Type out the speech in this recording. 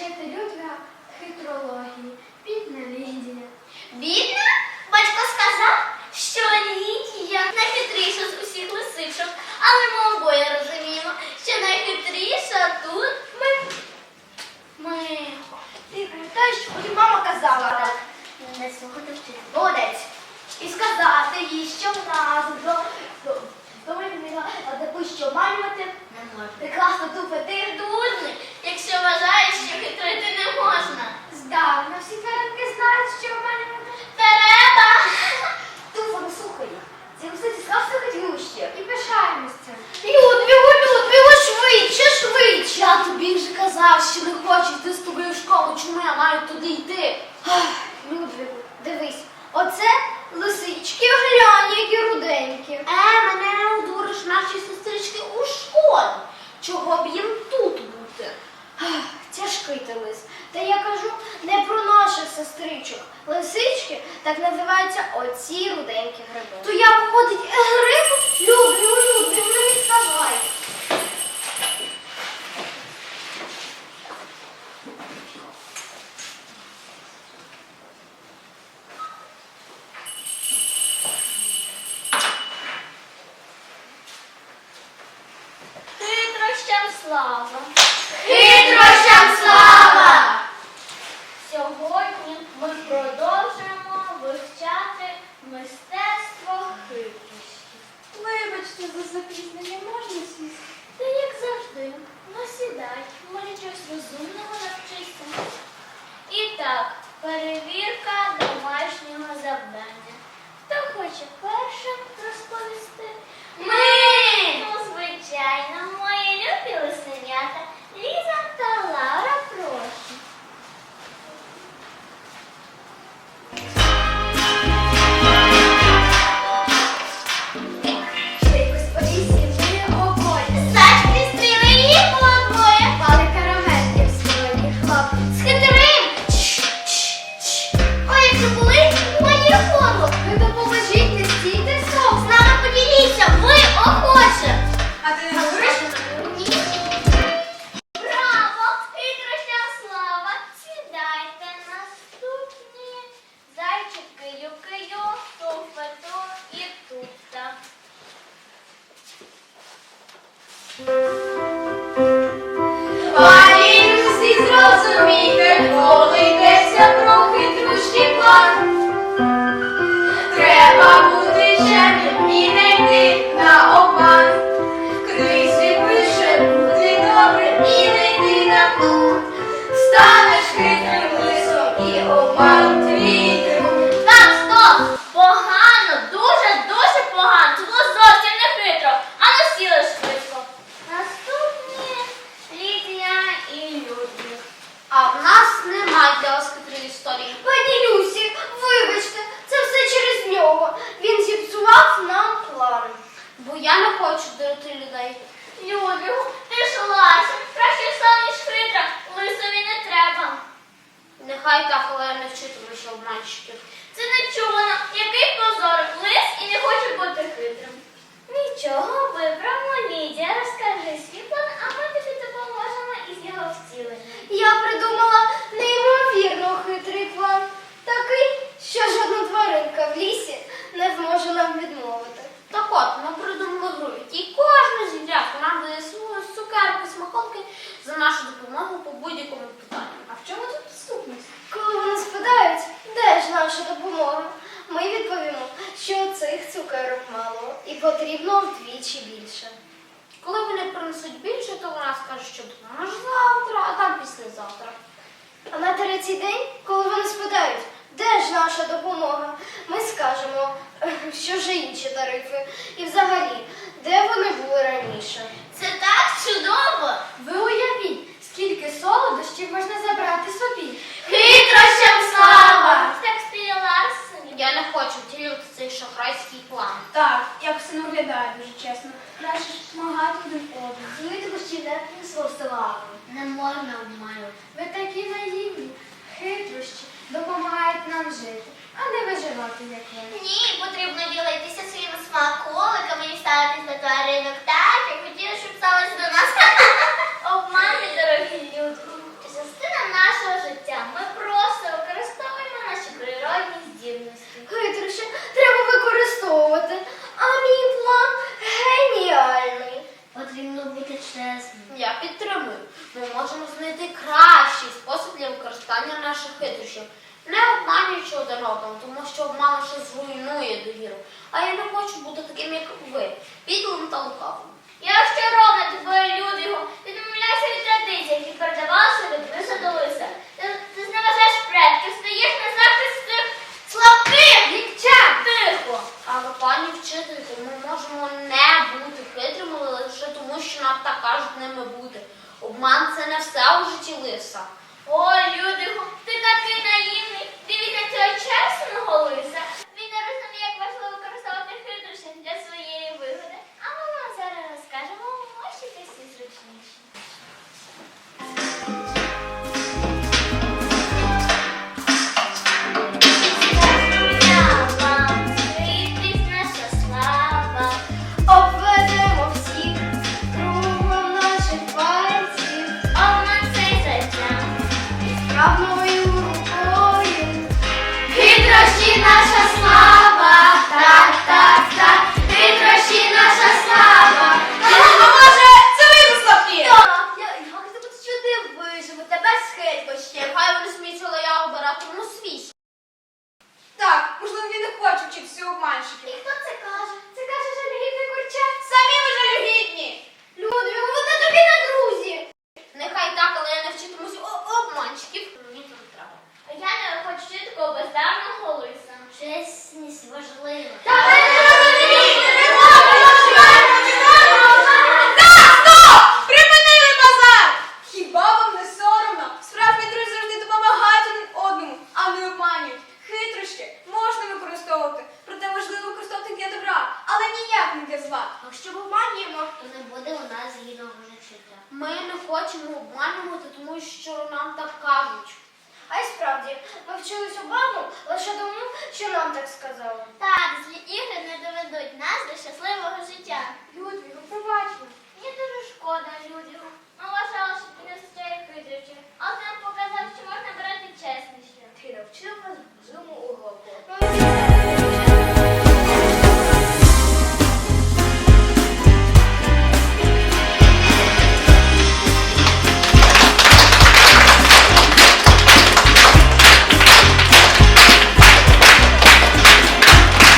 навчити Людвіга хитрології. Бідна Лідія. Бідна? Батько сказав, що Лідія найхитріша з усіх лисичок, але ми обоє розуміємо, що найхитріша тут ми. Ми. Ти пам'ятаєш, що тобі мама казала. Так, Не слухати вчити. Молодець. І сказати їй, що вона до, до, до, до, до, до, до, до, до, до, що мамати. Не можна. Прекрасно тупити. Вже казав, що не хочу йти з тобою в школу. Чому я маю туди йти? Людвигу, дивись. Оце лисички, глянь, які руденькі. Е, мене не одуриш наші сестрички у школі. Чого б їм тут бути? Тяжкий ти лис. Та я кажу не про наших сестричок. Лисички так називаються оці руденькі гриби. То я виходить гриб? Люблю, люблю, не відставай. よろしくお願いします。Так, перевірка домашнього завдання. Хто хоче першим розповісти? Ми! Ну, звичайно, А ти не говориш? Ні. Браво! Хитроща слава! Сідайте наступні. Зайчики юкаю, туфету і туфта. Пані всі зрозумійте, коли йдеться про хитрущий план. Треба бути чемним і не йти на вдвічі більше. Коли вони принесуть більше, то вона скаже, що допоможе завтра, а там післязавтра. А на третій день, коли вони спитають, де ж наша допомога? Ми скажемо, що вже інші тарифи. І взагалі, де вони були раніше? Це так чудово! Ви уявіть, скільки солодощів можна забрати собі. Хитрощам слава! Так Ларсені. Я не хочу втілювати цей шахрайський план. Так, як все не виглядає дуже чесно. Краще ж один одному. Злити не. Не можна обманювати. Ви такі наївні, хитрощі, допомагають нам жити, а не виживати, як ви. Ні, потрібно ділитися своїми смаколиками і ставитись на тваринок так, як хотіли, щоб сталося до нас. Обмани, дорогі люди. Це частина нашого життя. Ми просто використовуємо наші природні здібності. Хитрощі треба використовувати. А мій план геніальний. Підтримую. Ми можемо знайти кращий спосіб для використання наших хитрощів. Не обманюючи один одного, тому що обман лише зруйнує довіру. А я не хочу бути таким, як ви, підлим та лукавим. Я розчарована тобою, Людвігу. Ти домовляєшся від традицій, які передавалися від лиса до лиса. Ти, ти зневажаєш предків, стаєш на захист цих слабких дівчат. Тихо. Але пані вчителько, ми можемо не бути хитрими лише тому, що нам так кажуть ними бути. Обман це не все у житті лиса. Ой, люди, ти такий наївний. Обиратиму свій. Так, можливо, він не хоче вчитися у І жалюгідне курча. Самі ви не. Чесність важлива. Припинили базар! Хіба вам не соромно? Справжні друзі завжди допомагають один одному, а не обманюють. Хитрощі можна використовувати, проте важливо використовувати для добра, але ніяк не для зла. Якщо обманюємо, то не буде у нас гідного життя. Ми не хочемо обманювати, тому що нам так кажуть. А й справді, ми вчились у бабу лише тому, що нам так сказали. Так, злі ігри не доведуть нас до щасливого життя. Людвігу, побачимо. Мені дуже шкода, Людвігу. Ми вважали, що ти не зустрічає хитрючи. Але нам показав, що можна брати чесніше. Ти навчив нас розуму угоду.